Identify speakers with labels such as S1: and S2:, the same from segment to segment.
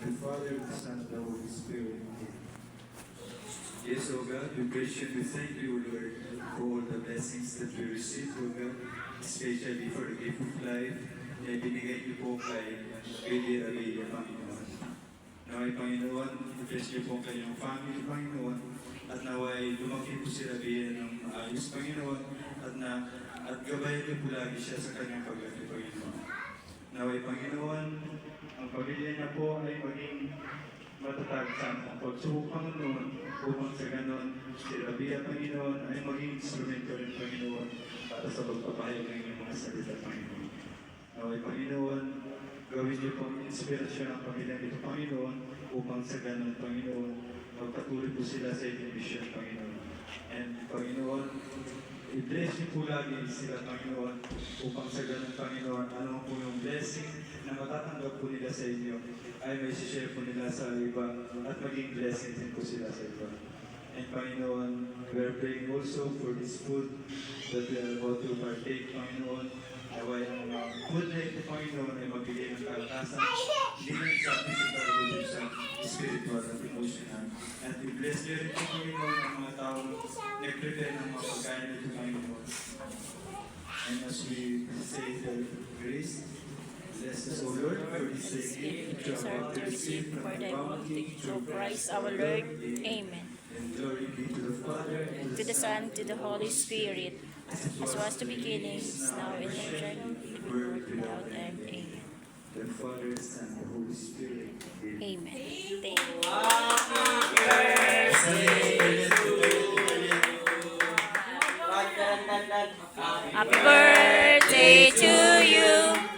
S1: the Father, the Son, the Holy Spirit. Yes, O God, we praise you, we thank you, O Lord, for all the blessings that we receive, O God, especially for the gift of life na ibinigay niyo po kay Billy Arilla, Panginoon. Naway, Panginoon, i-bless niyo po family, Panginoon, at naway lumaki po si ng Panginoon, at. Naway, Panginoon, ang pamilya niya po ay maging matatag sa ang pagsubok, Panginoon, upang sa ganon, si Rabia, Panginoon, ay maging instrumento rin, Panginoon, para sa pagpapahayag ng inyong mga salita, Panginoon. Naway, Panginoon, gawin niyo pong inspirasyon ang pamilya nito, Panginoon, upang sa ganon, Panginoon, magpatuloy po sila sa inyong mission, Panginoon. And, Panginoon, i-bless niyo po lagi sila, Panginoon, upang sa ganon, Panginoon, ano po yung blessing na matatanggap po nila sa inyo, ay may share po nila sa iba, at maging blessing din po sila sa iba. And Panginoon, we are praying also for this food that we are about to partake, Panginoon. Naway ang uh, food na ito, Panginoon, ay magbigay ng kalakasan, hindi sa physical, sa spiritual at emotional. At we bless you rin po, Panginoon, ang mga taong nag-prepare ng mga pagkain nito, Panginoon. And as we say the grace, bless us, O Lord, for this gift which we are about to from
S2: for
S1: the bounty
S2: through Christ our Lord. Amen.
S1: And glory be to the Father, and
S2: To the Son, to the Holy Spirit, as was the beginning, is now, and be, world without end. Amen.
S1: the Father, Son, and the Holy Spirit. Amen.
S2: Amen. Thank you. Happy birthday to you.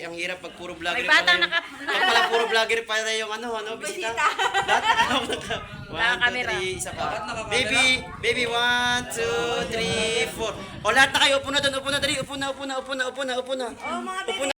S3: Ang hirap pag puro vlogger
S2: May batang
S3: pala yung-
S2: naka-
S3: Pag pala puro vlogger pala yung ano, ano, bisita. Lahat naka- naka- One, two,
S2: Naka-camera.
S3: three, isa pa. Baby, baby, one, two, three, four. O, lahat na kayo. Upo na doon, upo na, dali. Upo na, upo na, upo na, upo na, upo na. Upo na.